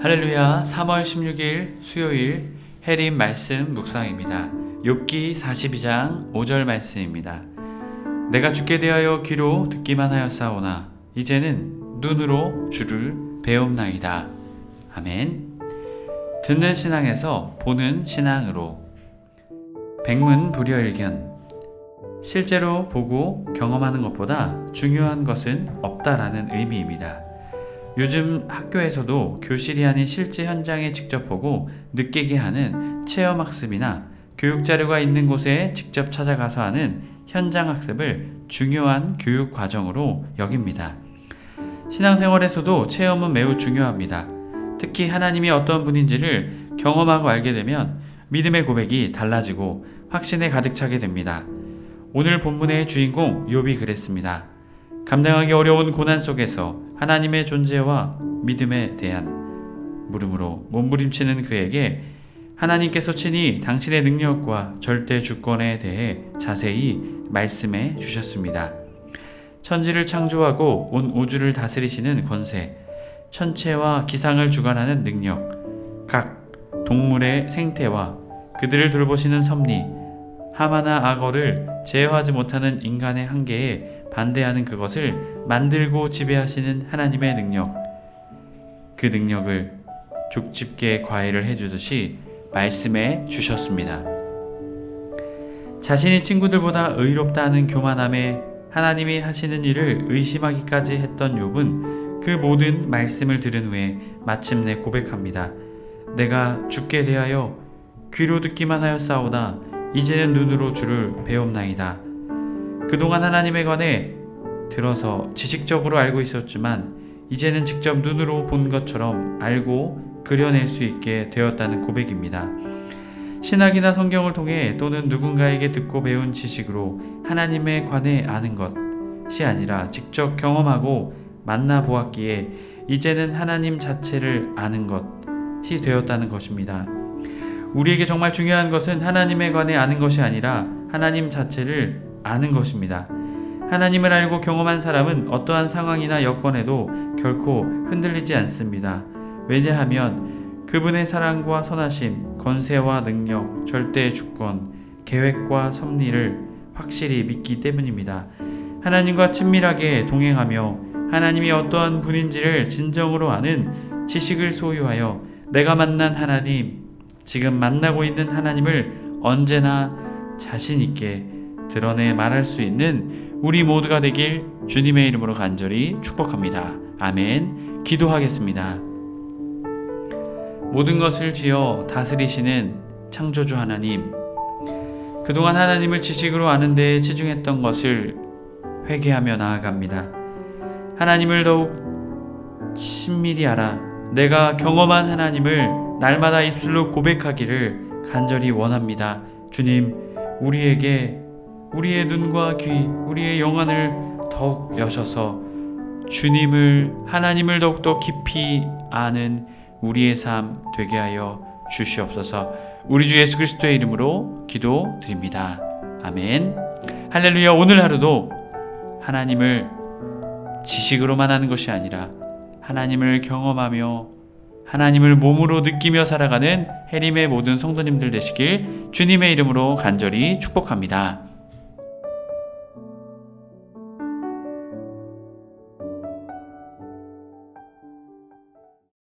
할렐루야 3월 16일 수요일 해림 말씀 묵상입니다. 욥기 42장 5절 말씀입니다. 내가 죽게 되하여 귀로 듣기만 하였사오나 이제는 눈으로 주를 배움나이다. 아멘. 듣는 신앙에서 보는 신앙으로 백문 불여일견 실제로 보고 경험하는 것보다 중요한 것은 없다라는 의미입니다. 요즘 학교에서도 교실이 아닌 실제 현장에 직접 보고 느끼게 하는 체험 학습이나 교육 자료가 있는 곳에 직접 찾아가서 하는 현장 학습을 중요한 교육 과정으로 여깁니다. 신앙생활에서도 체험은 매우 중요합니다. 특히 하나님이 어떤 분인지를 경험하고 알게 되면 믿음의 고백이 달라지고 확신에 가득 차게 됩니다. 오늘 본문의 주인공 욥이 그랬습니다. 감당하기 어려운 고난 속에서 하나님의 존재와 믿음에 대한 물음으로 몸부림치는 그에게 하나님께서 친히 당신의 능력과 절대 주권에 대해 자세히 말씀해 주셨습니다. 천지를 창조하고 온 우주를 다스리시는 권세, 천체와 기상을 주관하는 능력, 각 동물의 생태와 그들을 돌보시는 섭리, 하마나 악어를 제어하지 못하는 인간의 한계에 반대하는 그것을 만들고 지배하시는 하나님의 능력, 그 능력을 족집게 과외를 해주듯이 말씀해 주셨습니다. 자신이 친구들보다 의롭다는 교만함에 하나님이 하시는 일을 의심하기까지 했던 욥은 그 모든 말씀을 들은 후에 마침내 고백합니다. 내가 죽게 대하여 귀로 듣기만 하였사오나 이제는 눈으로 주를 배움나이다. 그동안 하나님에 관해 들어서 지식적으로 알고 있었지만 이제는 직접 눈으로 본 것처럼 알고 그려낼 수 있게 되었다는 고백입니다. 신학이나 성경을 통해 또는 누군가에게 듣고 배운 지식으로 하나님에 관해 아는 것이 아니라 직접 경험하고 만나 보았기에 이제는 하나님 자체를 아는 것이 되었다는 것입니다. 우리에게 정말 중요한 것은 하나님에 관해 아는 것이 아니라 하나님 자체를 아는 것입니다. 하나님을 알고 경험한 사람은 어떠한 상황이나 여건에도 결코 흔들리지 않습니다. 왜냐하면 그분의 사랑과 선하심, 권세와 능력, 절대 주권, 계획과 섭리를 확실히 믿기 때문입니다. 하나님과 친밀하게 동행하며 하나님이 어떠한 분인지를 진정으로 아는 지식을 소유하여 내가 만난 하나님, 지금 만나고 있는 하나님을 언제나 자신 있게 드러내 말할 수 있는 우리 모두가 되길 주님의 이름으로 간절히 축복합니다. 아멘. 기도하겠습니다. 모든 것을 지어 다스리시는 창조주 하나님. 그동안 하나님을 지식으로 아는 데에 치중했던 것을 회개하며 나아갑니다. 하나님을 더욱 친밀히 알아 내가 경험한 하나님을 날마다 입술로 고백하기를 간절히 원합니다. 주님, 우리에게 우리의 눈과 귀, 우리의 영안을 더욱 여셔서 주님을 하나님을 더욱더 깊이 아는 우리의 삶 되게 하여 주시옵소서. 우리 주 예수 그리스도의 이름으로 기도드립니다. 아멘. 할렐루야. 오늘 하루도 하나님을 지식으로만 하는 것이 아니라 하나님을 경험하며 하나님을 몸으로 느끼며 살아가는 해림의 모든 성도님들 되시길 주님의 이름으로 간절히 축복합니다.